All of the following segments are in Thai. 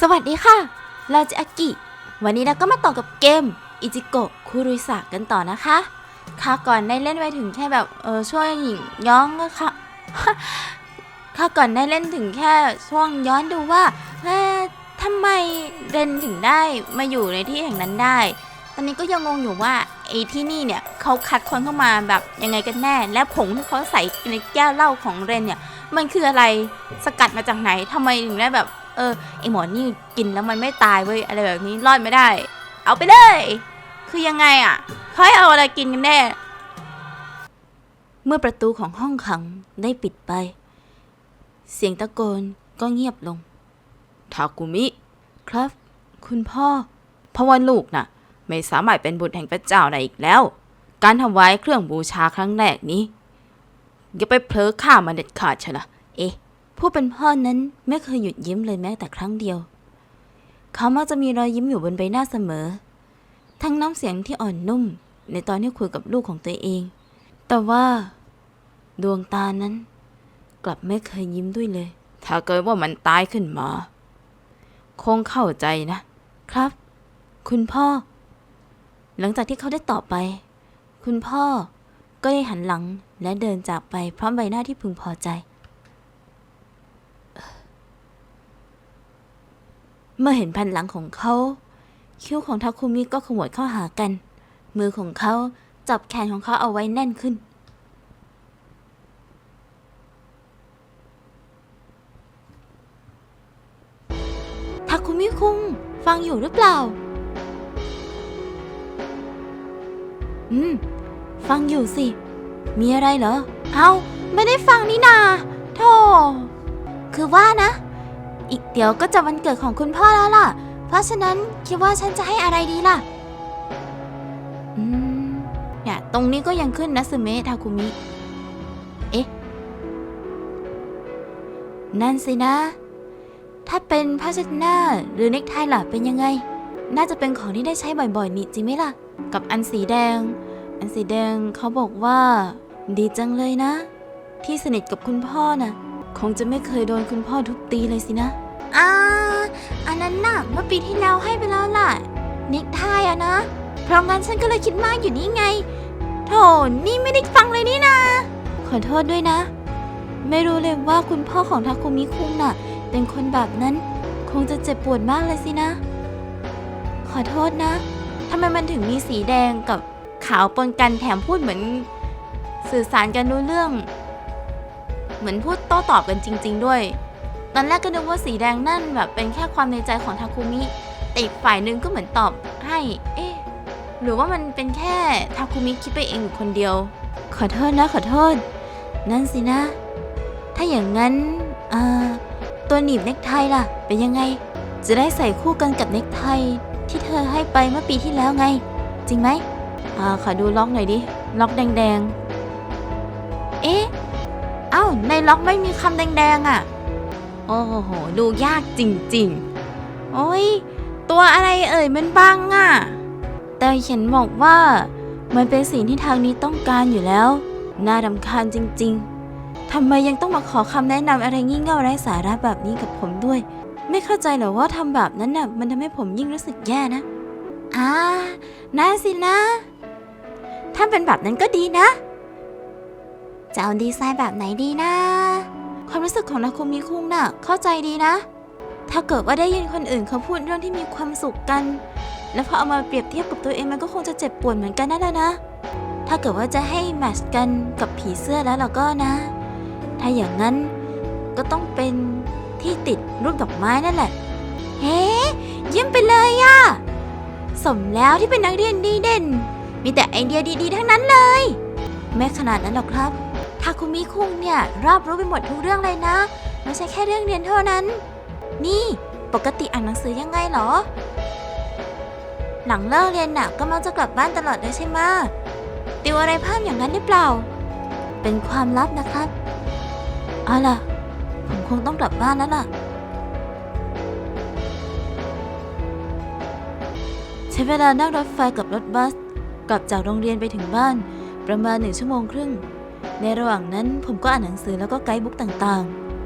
สวัสดีค่ะ เราจะอากิ วันนี้เราก็มาต่อกับเกมอิจิโกะคุรุสะกันต่อนะคะ ค่ะก่อนได้เล่นไปถึงแค่แบบเออช่วงหญิงย้องก็ค่ะค่ะก่อนได้เล่นถึงแค่ช่วงย้อนดูว่าเอ๊ะทำไมเรนถึงได้มาอยู่ในที่แห่งนั้นได้ ตอนนี้ก็ยังงงอยู่ว่าไอ้ที่นี่เนี่ยเขาคัดคนเข้ามาแบบยังไงกันแน่ และผงที่เขาใส่ในแก้วเหล้าของเรนเนี่ย มันคืออะไรสกัดมาจากไหนทำไมถึงได้แบบ เออไอหมอนี่กินแล้วมันไม่ตายเว้ยอะไรแบบนี้รอดไม่ได้ เอาไปเลย คือยังไงอะเขาให้เอาอะไรกินกันแน่ เมื่อประตูของห้องขังได้ปิดไป เสียงตะโกนก็เงียบลงทากุมิ ครับ คุณพ่อเพราะว่าลูกน่ะ ไม่สามารถเป็นบุตรแห่งพระเจ้าได้อีกแล้ว การทำไว้เครื่องบูชาครั้งแรกนี้อย่าไปเผลอฆ่ามันเด็ดขาดเชยวนะเอ๊ะ ผู้เป็นพ่อนั้นไม่เคยหยุดยิ้มเลยแม้แต่ครั้งเดียว เขามักจะมีรอยยิ้มอยู่บนใบหน้าเสมอ ทั้งน้ำเสียงที่อ่อนนุ่ม ในตอนที่คุยกับลูกของตัวเอง แต่ว่า ดวงตานั้น กลับไม่เคยยิ้มด้วยเลย ถ้าเกิดว่ามันตายขึ้นมา คงเข้าใจนะ ครับ คุณพ่อ หลังจากที่เขาได้ตอบไป คุณพ่อก็ได้หันหลังและเดินจากไปพร้อมใบหน้าที่พึงพอใจ เมื่อเห็นแผ่นหลังของเขา คิ้วของทาคุมิก็ขมวดเข้าหากัน มือของเขาจับแขนของเขาเอาไว้แน่นขึ้น ทาคุมิคุง ฟังอยู่หรือเปล่า อืม ฟังอยู่สิ มีอะไรเหรอ เอาไม่ได้ฟังนี่นาโธ่คือว่านะ เดี๋ยวก็จะวันเกิดของคุณพ่อแล้วล่ะ เพราะฉะนั้นคิดว่าฉันจะให้อะไรดีล่ะ อืม เนี่ย ตรงนี้ก็ยังขึ้นนะสึเมะทาคุมิ เอ๊ะ นั่นสินะ ถ้าเป็นผ้าเช็ดหน้าหรือเนคไทล่ะเป็นยังไง น่าจะเป็นของที่ได้ใช้บ่อยๆนี่จริงไหมล่ะ กับอันสีแดง อันสีแดงเขาบอกว่า ดีจังเลยนะ ที่สนิทกับคุณพ่อน่ะคงจะไม่เคยโดนคุณพ่อทุบตีเลยสินะ อ่าอันนั้นน่ะเมื่อปีที่แล้วให้ไปแล้วล่ะ นิกไทายอะนะ เพราะงั้นฉันก็เลยคิดมากอยู่นี่ไง โถนี่ไม่ได้ฟังเลยนี่นาขอโทษด้วยนะ ไม่รู้เลยว่าคุณพ่อของทาคุมิคุงน่ะ เป็นคนแบบนั้น คงจะเจ็บปวดมากเลยสินะ ขอโทษนะทำไมมันถึงมีสีแดงกับขาวปนกันแถมพูดเหมือน สื่อสารกันรู้เรื่อง เหมือนพูดโต้ตอบกันจริง ๆ ด้วย ตอนแรกก็นึกว่าสีแดงนั่นแบบเป็นแค่ความในใจของทาคุมิแต่อีกฝ่ายหนึ่งก็เหมือนตอบให้ เอ๊ะ หรือว่ามันเป็นแค่ทาคุมิคิดไปเองอยู่คนเดียว ขอโทษนะขอโทษ นั่นสินะ ถ้าอย่างนั้นอ่าตัวหนีบเน็กไทล่ะ เป็นยังไง จะได้ใส่คู่กันกับเน็กไทที่เธอให้ไปเมื่อปีที่แล้วไง จริงไหมอ่าขอดูล็อกหน่อยดิ ล็อกแดงๆ เอ๊ะ เอ้าในล็อกไม่มีคำแดงๆอะ โอ้โห ดูยากจริงๆ โอ้ย ตัวอะไรเอ่ยมันบังอะ แต่เห็นบอกว่ามันเป็นสิ่งที่ทางนี้ต้องการอยู่แล้ว น่ารำคาญจริงๆ ทำไมยังต้องมาขอคำแนะนำอะไรงี่เง่าไร้สาระแบบนี้กับผมด้วย ไม่เข้าใจหรอว่าทำแบบนั้นน่ะ มันทำให้ผมยิ่งรู้สึกแย่นะ อ่าน่าสินะ ถ้าเป็นแบบนั้นก็ดีนะ จะเอาดีไซน์แบบไหนดีนะ ความรู้สึกของนาคุมิคุงน่ะ เข้าใจดีนะ ถ้าเกิดว่าได้ยินคนอื่นเขาพูดเรื่องที่มีความสุขกัน แล้วพอเอามาเปรียบเทียบกับตัวเองมันก็คงจะเจ็บปวดเหมือนกันนั่นแหละนะ ถ้าเกิดว่าจะให้แมทช์กันกับผีเสื้อแล้วเราก็นะ ถ้าอย่างนั้นก็ต้องเป็นที่ติดรูปดอกไม้นั่นแหละ เฮ้เยี่ยมไปเลยอะสมแล้วที่เป็นนักเรียนดีเด่น มีแต่ไอเดียดีๆ ทั้งนั้นเลย ไม่ขนาดนั้นหรอกครับ ทาคุมิคุงเนี่ยรอบรู้ไปหมดทุกเรื่องเลยนะ ไม่ใช่แค่เรื่องเรียนเท่านั้น นี่ปกติอ่านหนังสือยังไงเหรอ หลังเลิกเรียนน่ะก็มักจะกลับบ้านตลอดเลยใช่ไหมติวอะไรเพิ่มอย่างนั้นหรือเปล่า เป็นความลับนะครับเอาล่ะ ผมคงต้องกลับบ้านแล้วล่ะ ใช้เวลานั่งรถไฟกับรถบัส กลับจากโรงเรียนไปถึงบ้าน ประมาณหนึ่งชั่วโมงครึ่ง ในระหว่างนั้นผมก็อ่านหนังสือแล้วก็ไกด์บุ๊กต่าง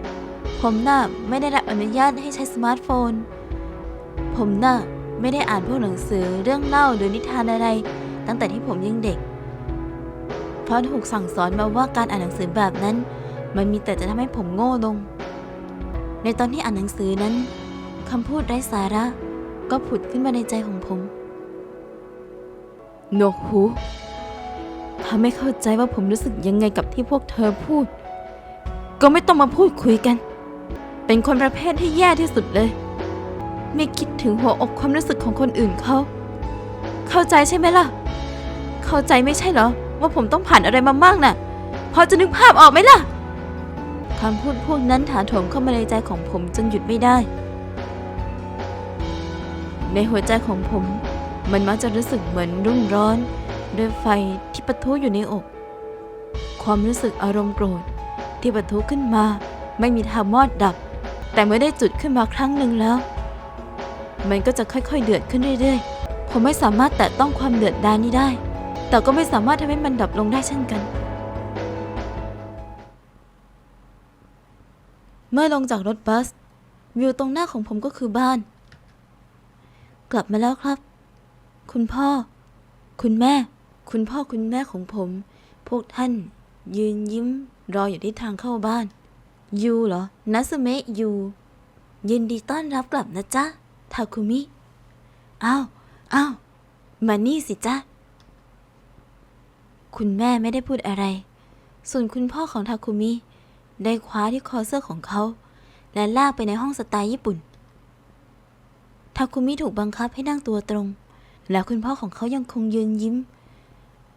ๆ ผมน่ะไม่ได้รับอนุญาตให้ใช้สมาร์ทโฟน ผมน่ะไม่ได้อ่านพวกหนังสือเรื่องเล่าหรือนิทานอะไร ตั้งแต่ที่ผมยังเด็ก เพราะถูกสั่งสอนมาว่าการอ่านหนังสือแบบนั้น มันมีแต่จะทำให้ผมโง่ลง ในตอนที่อ่านหนังสือนั้นคำพูดไร้สาระ ก็ผุดขึ้นมาในใจของผม หนวกหู ไม่เข้าใจว่าผมรู้สึกยังไงกับที่พวกเธอพูด ก็ไม่ต้องมาพูดคุยกัน เป็นคนประเภทที่แย่ที่สุดเลย ไม่คิดถึงหัวอกความรู้สึกของคนอื่นเขา เข้าใจใช่ไหมล่ะ เข้าใจไม่ใช่เหรอ ว่าผมต้องผ่านอะไรมามากน่ะ พอจะนึกภาพออกไหมล่ะคำพูดพวกนั้นถาโถมเข้ามาในใจของผมจนหยุดไม่ได้ ในหัวใจของผม มันมักจะรู้สึกเหมือนรุ่มร้อน ด้วยไฟที่ปะทุอยู่ในอก ความรู้สึกอารมณ์โกรธ ที่ปะทุขึ้นมาไม่มีทางมอดดับ แต่เมื่อได้จุดขึ้นมาครั้งหนึ่งแล้ว มันก็จะค่อยๆเดือดขึ้นเรื่อยๆ ผมไม่สามารถแตะต้องความเดือดดานนี้ได้ แต่ก็ไม่สามารถทำให้มันดับลงได้เช่นกัน เมื่อลงจากรถบัส วิวตรงหน้าของผมก็คือบ้าน กลับมาแล้วครับ คุณพ่อ คุณแม่ คุณพ่อคุณแม่ของผม พวกท่าน ยืนยิ้ม รออยู่ที่ทางเข้าบ้าน ยูเหรอนัสเมะยูยินดีต้อนรับกลับนะจ๊ะ ทาคุมิ อ้าว อ้าว มานี่สิจ๊ะ คุณแม่ไม่ได้พูดอะไร ส่วนคุณพ่อของทาคุมิ ได้คว้าที่คอเสื้อของเขา และลากไปในห้องสไตล์ญี่ปุ่น ทาคุมิถูกบังคับให้นั่งตัวตรง แล้วคุณพ่อของเขายังคงยืนยิ้ม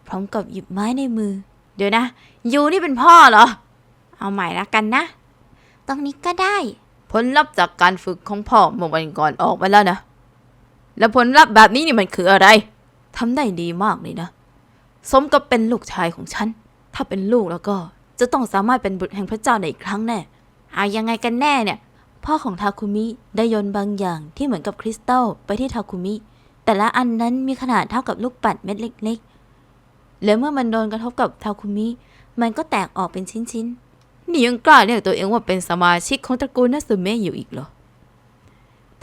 พร้อมกับหยิบไม้ในมือ เดี๋ยวนะยูนี่เป็นพ่อเหรอ เอาใหม่ละกันนะ ตรงนี้ก็ได้ ผลลัพธ์จากการฝึกของพ่อเมื่อวันก่อนออกมาแล้วนะ แล้วผลลัพธ์แบบนี้นี่มันคืออะไรทำได้ดีมากเลยนะ สมกับเป็นลูกชายของฉัน ถ้าเป็นลูกแล้วก็ จะต้องสามารถเป็นบุตรแห่งพระเจ้าในอีกครั้งแน่เอายังไงกันแน่เนี่ย พ่อของทาคุมิได้โยนบางอย่างที่เหมือนกับคริสตัลไปที่ทาคุมิ แต่ละอันนั้นมีขนาดเท่ากับลูกปัดเม็ดเล็ก ๆ และเมื่อมันโดนกระทบกับทาคุมิ มันก็แตกออกเป็นชิ้นๆ นี่ยังกล้าเรียกตัวเองว่าเป็นสมาชิกของตระกูลนัสึเมะอยู่อีกเหรอ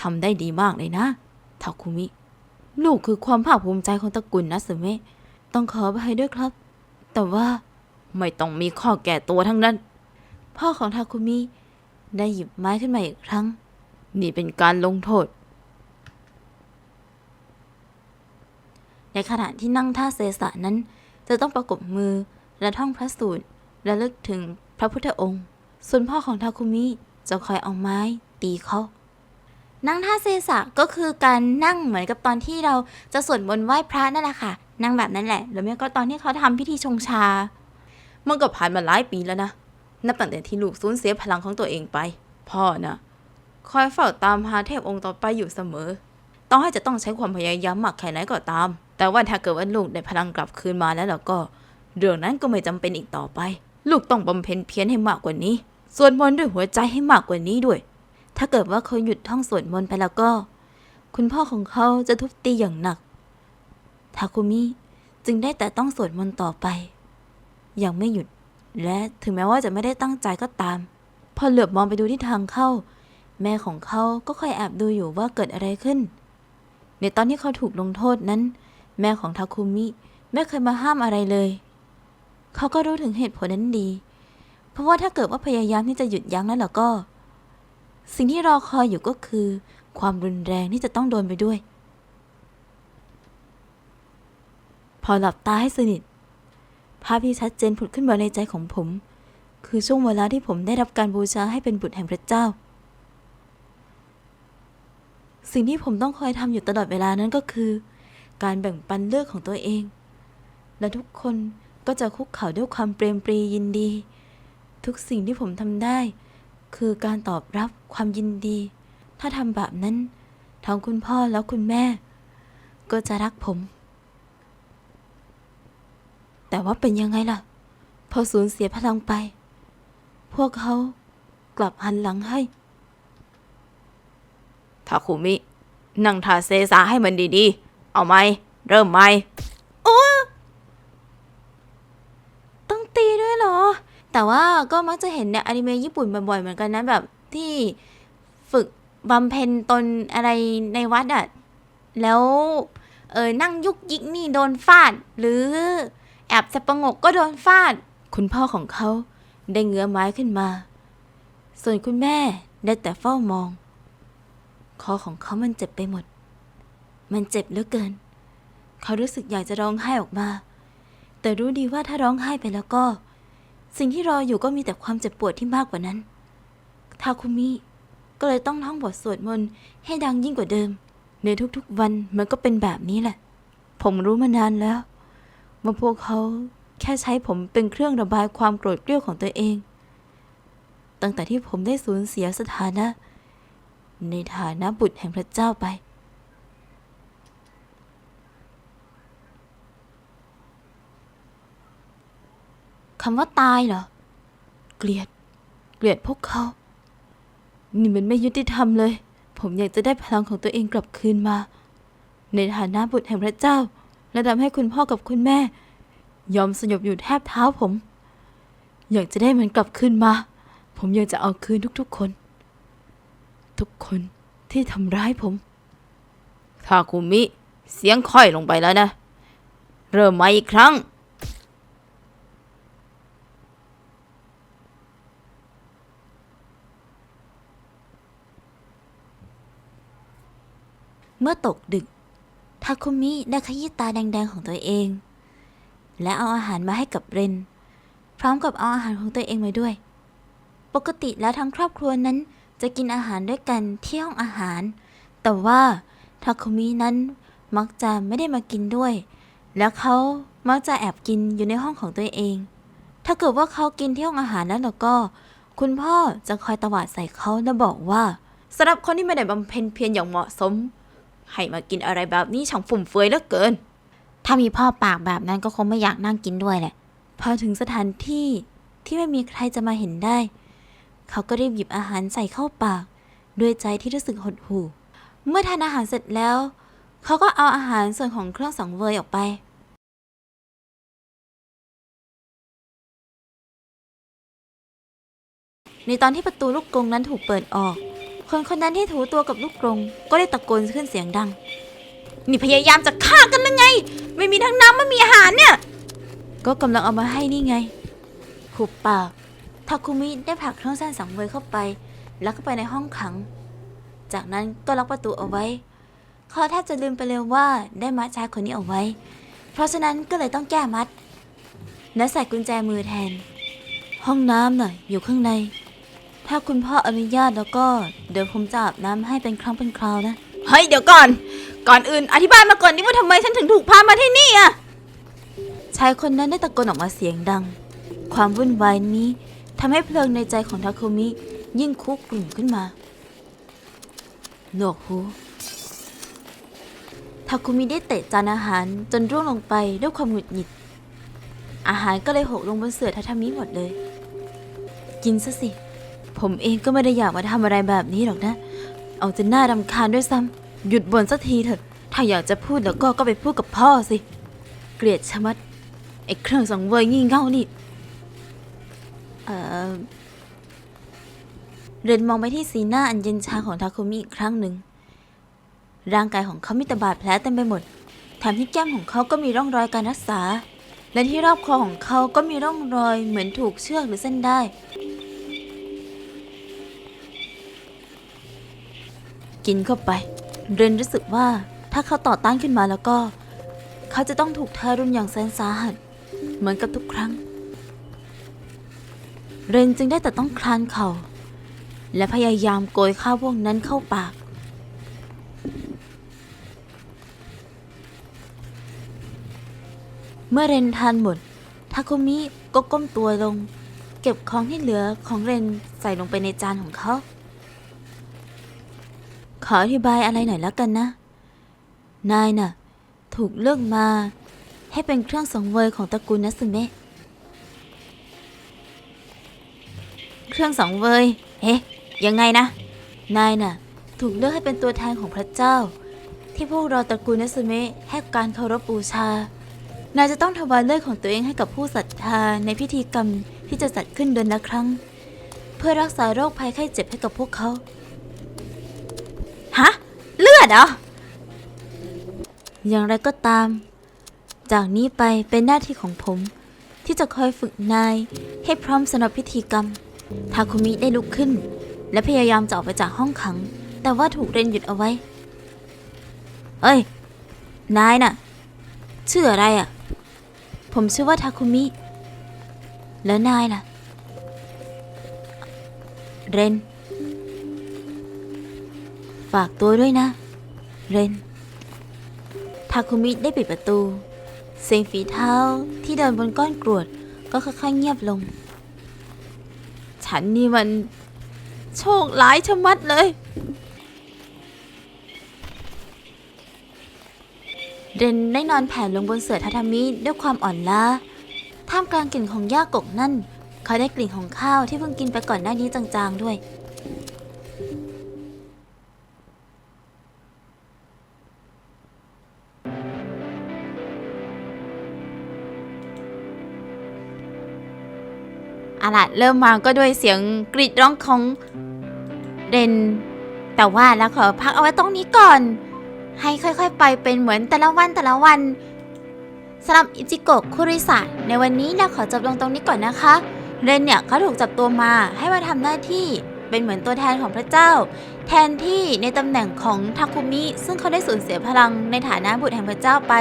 ทำได้ดีมากเลยนะทาคุมิ ลูกคือความภาคภูมิใจของตระกูลนัสึเมะต้องขออภัยด้วยครับ แต่ว่าไม่ต้องมีข้อแก่ตัวทั้งนั้น พ่อของทาคุมิได้หยิบไม้ขึ้นมาอีกครั้ง นี่เป็นการลงโทษ ในขณะที่นั่งท่าเสสะนั้น จะต้องประกบมือและท่องพระสูตรและลึกถึงพระพุทธองค์ ส่วนพ่อของทาคุมิจะคอยเอาไม้ตีเขานั่งท่าเซสะก็คือการนั่งเหมือนกับตอนที่เราจะสวดมนต์ไหว้พระนั่นแหละค่ะ นั่งแบบนั้นแหละหรือไม่ก็ตอนที่เขาทำพิธีชงชา มันก็ผ่านมาหลายปีแล้วนะ นับตั้งแต่ที่ลูกสูญเสียพลังของตัวเองไป พ่อนะคอยเฝ้าตามหาเทพองค์ต่อไปอยู่เสมอ ต้องให้จะต้องใช้ความพยายามมากแค่ไหนก็ตาม แต่ว่าถ้าเกิดว่าลูกได้พลังกลับคืนมาแล้วแล้วก็ เรื่องนั้นก็ไม่จำเป็นอีกต่อไป ลูกต้องบำเพ็ญเพียรให้มากกว่านี้ สวดมนต์ด้วยหัวใจให้มากกว่านี้ด้วย ถ้าเกิดว่าเขาหยุดท่องสวดมนต์ไปแล้วก็ คุณพ่อของเขาจะทุบตีอย่างหนัก ทาคุมิจึงได้แต่ต้องสวดมนต์ต่อไป อย่างไม่หยุด และถึงแม้ว่าจะไม่ได้ตั้งใจก็ตาม พอเหลือบมองไปดูที่ทางเข้า แม่ของเขาก็คอยแอบดูอยู่ว่าเกิดอะไรขึ้น ในตอนที่เขาถูกลงโทษนั้น แม่ของทาคุมิไม่เคยมาห้ามอะไรเลย เขาก็รู้ถึงเหตุผลนั้นดี เพราะว่าถ้าเกิดว่าพยายามที่จะหยุดยั้งนั้นแล้วก็ สิ่งที่รอคอยอยู่ก็คือ ความรุนแรงที่จะต้องโดนไปด้วย พอหลับตาให้สนิท ภาพที่ชัดเจนผุดขึ้นมาในใจของผม คือช่วงเวลาที่ผมได้รับการบูชาให้เป็นบุตรแห่งพระเจ้า สิ่งที่ผมต้องคอยทำอยู่ตลอดเวลานั้นก็คือ การแบ่งปันเลือดของตัวเอง และทุกคนก็จะคุกเข่าด้วยความเปรมปรียินดี ทุกสิ่งที่ผมทำได้ คือการตอบรับความยินดี ถ้าทำแบบนั้นทั้งคุณพ่อแล้วคุณแม่ ก็จะรักผม แต่ว่าเป็นยังไงล่ะ พอสูญเสียพลังไป พวกเขากลับหันหลังให้ ทาคุมิ นั่งทาเซซาให้มันดีๆ เอาไหม เริ่มไหมโอ้ต้องตีด้วยเหรอ แต่ว่าก็มักจะเห็นในอนิเมะญี่ปุ่นบ่อยๆ เหมือนกันนะแบบที่ฝึกบำเพ็ญตนอะไรในวัดอะแล้วเออนั่งยุกยิกนี่โดนฟาด หรือแอบจะประงกก็โดนฟาด คุณพ่อของเขาได้เงื้อไม้ขึ้นมา ส่วนคุณแม่ได้แต่เฝ้ามอง คอของเขามันเจ็บไปหมด มันเจ็บเหลือเกิน เขารู้สึกอยากจะร้องไห้ออกมา แต่รู้ดีว่าถ้าร้องไห้ไปแล้วก็ สิ่งที่รออยู่ก็มีแต่ความเจ็บปวดที่มากกว่านั้น ทาคุมิก็เลยต้องท่องบทสวดมนต์ให้ดังยิ่งกว่าเดิม ในทุกๆวันมันก็เป็นแบบนี้แหละ ผมรู้มานานแล้วว่าพวกเขาแค่ใช้ผมเป็นเครื่องระบายความโกรธเกรี้ยวของตัวเอง ตั้งแต่ที่ผมได้สูญเสียสถานะ ในฐานะบุตรแห่งพระเจ้าไป คำว่าตายเหรอ เกลียด เกลียดพวกเขา นี่มันไม่ยุติธรรมเลย ผมอยากจะได้พลังของตัวเองกลับคืนมา ในฐานะบุตรแห่งพระเจ้า และทำให้คุณพ่อกับคุณแม่ ยอมสยบอยู่แทบเท้าผม อยากจะได้มันกลับคืนมา ผมอยากจะเอาคืนทุกๆคน ทุกคนที่ทำร้ายผมทาคุมิ เสียงค่อยลงไปแล้วนะ เริ่มมาอีกครั้ง เมื่อตกดึก ทาคุมิได้ขยี้ตาแดงๆของตัวเอง และเอาอาหารมาให้กับเรน พร้อมกับเอาอาหารของตัวเองมาด้วย ปกติแล้วทั้งครอบครัวนั้น จะกินอาหารด้วยกันที่ห้องอาหาร แต่ว่าทาคุมินั้นมักจะไม่ได้มากินด้วย แล้วเขามักจะแอบกินอยู่ในห้องของตัวเอง ถ้าเกิดว่าเขากินที่ห้องอาหารแล้วแล้วก็ คุณพ่อจะคอยตวาดใส่เขาและบอกว่าสำหรับคนที่ไม่ได้บำเพ็ญเพียรอย่างเหมาะสม ให้มากินอะไรแบบนี้ช่างฟุ่มเฟือยเหลือเกิน ถ้ามีพ่อปากแบบนั้นก็คงไม่อยากนั่งกินด้วยแหละ พอถึงสถานที่ที่ไม่มีใครจะมาเห็นได้ เขาก็รีบหยิบอาหารใส่เข้าปาก ด้วยใจที่รู้สึกหดหู่ เมื่อทานอาหารเสร็จแล้ว เขาก็เอาอาหารส่วนของเครื่องสังเวยออกไปในตอนที่ประตูลูกกรงนั้นถูกเปิดออก คนคนนั้นที่ถูตัวกับลูกกรงก็ได้ตะโกนขึ้นเสียงดัง นี่พยายามจะฆ่ากันหรือไง ไม่มีทั้งน้ำไม่มีอาหารเนี่ย ก็กำลังเอามาให้นี่ไงหุบปาก ทาคุมิได้ผลักเครื่องเส้นสังเวยเข้าไป แล้วก็ไปในห้องขัง จากนั้นก็ล็อกประตูเอาไว้เขาแทบจะลืมไปเลยว่าได้มัดชายคนนี้เอาไว้ เพราะฉะนั้นก็เลยต้องแก้มัด และใส่กุญแจมือแทน ห้องน้ำน่ะอยู่ข้างใน ถ้าคุณพ่ออนุญาตแล้วก็เดี๋ยวผมจะอาบน้ำให้เป็นครั้งเป็นคราวนะ เฮ้ยเดี๋ยวก่อน ก่อนอื่นอธิบายมาก่อนดิว่าทำไมฉันถึงถูกพามาที่นี่อะชายคนนั้นได้ตะโกนออกมาเสียงดัง ความวุ่นวายนี้ ทำให้เพลิงในใจของทาคุมิยิ่งคุกกลุ่นขึ้นมา หนวกหูทาคุมิได้เตะจานอาหารจนร่วงลงไปด้วยความหงุดหงิด อาหารก็เลยหกลงบนเสื่อทาทามิหมดเลย กินซะสิ ผมเองก็ไม่ได้อยากมาทำอะไรแบบนี้หรอกนะ เอาจนหน้ารำคาญด้วยซ้ำหยุดบ่นสักทีเถอะ ถ้าอยากจะพูดแล้วก็ก็ไปพูดกับพ่อสิ เกลียดชะมัดไอ้เครื่องสังเวยงี่เง่านี่ เอ่อเรนมองไปที่สีหน้าอันเย็นชาของทาคุมิอีกครั้งหนึ่ง ร่างกายของเขามีแต่บาดแผลเต็มไปหมด แถมที่แก้มของเขาก็มีร่องรอยการรักษา และที่รอบคอของเขาก็มีร่องรอยเหมือนถูกเชือกหรือเส้นได้ กินเข้าไป เรนรู้สึกว่าถ้าเขาต่อต้านขึ้นมาแล้วก็ เขาจะต้องถูกทารุณอย่างแสนสาหัส เหมือนกับทุกครั้ง เรนจึงได้แต่ต้องคลานเข่าและพยายามโกยข้าวพวกนั้นเข้าปาก เมื่อเรนทานหมด ทาคุมิก็ก้มตัวลง เก็บของที่เหลือของเรนใส่ลงไปในจานของเขา ขออธิบายอะไรหน่อยแล้วกันนะ นายน่ะ ถูกเลือกมาให้เป็นเครื่องสังเวยของตระกูลนัสเมะ รื่องสังเวยเฮ้ยังไงนะ นายน่ะ ถูกเลือกให้เป็นตัวแทนของพระเจ้า ที่พวกเราตระกูลนัสเมะให้การเคารพบูชา นายจะต้องถวายเลือดของตัวเองให้กับผู้ศรัทธาในพิธีกรรมที่จะจัดขึ้นเดือนละครั้ง เพื่อรักษาโรคภัยไข้เจ็บให้กับพวกเขาฮะเลือดเหรออย่างไรก็ตาม จากนี้ไปเป็นหน้าที่ของผม ที่จะคอยฝึกนายให้พร้อมสำหรับพิธีกรรม ทาคุมิได้ลุกขึ้น และพยายามจะออกไปจากห้องขัง แต่ว่าถูกเรนหยุดเอาไว้ เอ้ย นายน่ะ ชื่ออะไรอะ ผมชื่อว่าทาคุมิ แล้วนายล่ะ เรน ฝากตัวด้วยนะ เรน ทาคุมิได้ปิดประตู เสียงฝีเท้าที่เดินบนก้อนกรวดก็ค่อยๆเงียบลง ฉันนี่มัน โชคร้ายชะมัดเลย เรนได้นอนแผ่ลงบนเสื่อทาทามิด้วยความอ่อนล้า ท่ามกลางกลิ่นของหญ้ากกนั่น เขาได้กลิ่นของข้าวที่เพิ่งกินไปก่อนหน้านี้จางๆด้วย อาล่ะเริ่มมาก็ด้วยเสียงกรีดร้องของเรน แต่ว่าแล้วขอพักเอาไว้ตรงนี้ก่อน ให้ค่อยๆ ไปเป็นเหมือนแต่ละวันแต่ละวันสำหรับอิจิโกะคุริสะในวันนี้เราขอจบลงตรงนี้ก่อนนะคะ เรนเนี่ยเขาถูกจับตัวมาให้มาทำหน้าที่เป็นเหมือนตัวแทนของพระเจ้า แทนที่ในตำแหน่งของทาคุมิ ซึ่งเขาได้สูญเสียพลังในฐานะบุตรแห่งพระเจ้าไป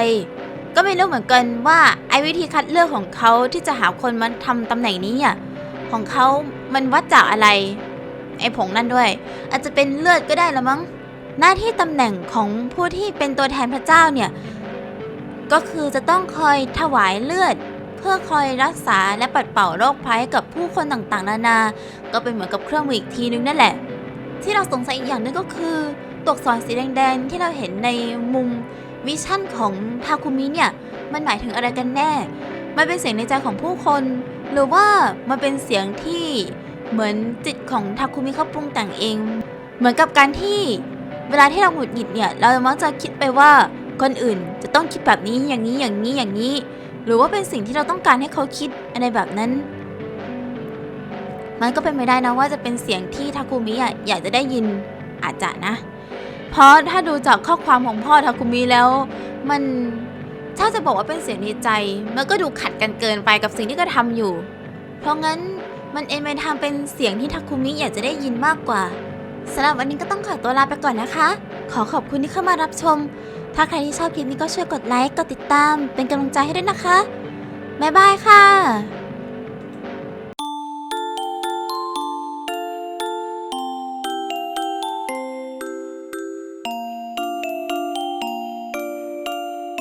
ก็ไม่รู้เหมือนกันว่าไอ้วิธีคัดเลือกของเขาที่จะหาคนมาทำตำแหน่งนี้อะ ของเขามันวัดจากอะไร ไอ้ผงนั่นด้วย อาจจะเป็นเลือดก็ได้ละมั้ง หน้าที่ตำแหน่งของผู้ที่เป็นตัวแทนพระเจ้าเนี่ย ก็คือจะต้องคอยถวายเลือด เพื่อคอยรักษาและปัดเป่าโรคภัยกับผู้คนต่างๆ นานา ก็เป็นเหมือนกับเครื่องมืออีกทีนึงนั่นแหละ ที่เราสงสัยอีกอย่างหนึงก็คือตัวอักษรสีแดงๆที่เราเห็นในมุมวิชั่นของทาคุมิเนี่ย มันหมายถึงอะไรกันแน่ มันเป็นเสียงในใจของผู้คน หรือว่ามันเป็นเสียงที่เหมือนจิตของทาคุมิเขาปรุงแต่งเอง เหมือนกับการที่เวลาที่เราหงุดหงิดเนี่ย เรามักจะคิดไปว่าคนอื่นจะต้องคิดแบบนี้อย่างนี้อย่างนี้อย่างนี้ หรือว่าเป็นสิ่งที่เราต้องการให้เขาคิดอะไรแบบนั้น มันก็เป็นไปได้นะว่าจะเป็นเสียงที่ทาคุมิออยากจะได้ยินอาจจะนะ เพราะถ้าดูจากข้อความของพ่อทาคุมิแล้ว มัน ถ้าจะบอกว่าเป็นเสียงในใจ มันก็ดูขัดกันเกินไปกับสิ่งที่กระทำอยู่ เพราะงั้นมันเอ็นไปทำเป็นเสียงที่ทาคุมิอยากจะได้ยินมากกว่าสำหรับวันนี้ก็ต้องขอตัวลาไปก่อนนะคะ ขอขอบคุณที่เข้ามารับชม ถ้าใครที่ชอบคลิปนี้ก็ช่วยกดไลค์ กดติดตาม เป็นกำลังใจให้ด้วยนะคะ บ๊ายบายค่ะ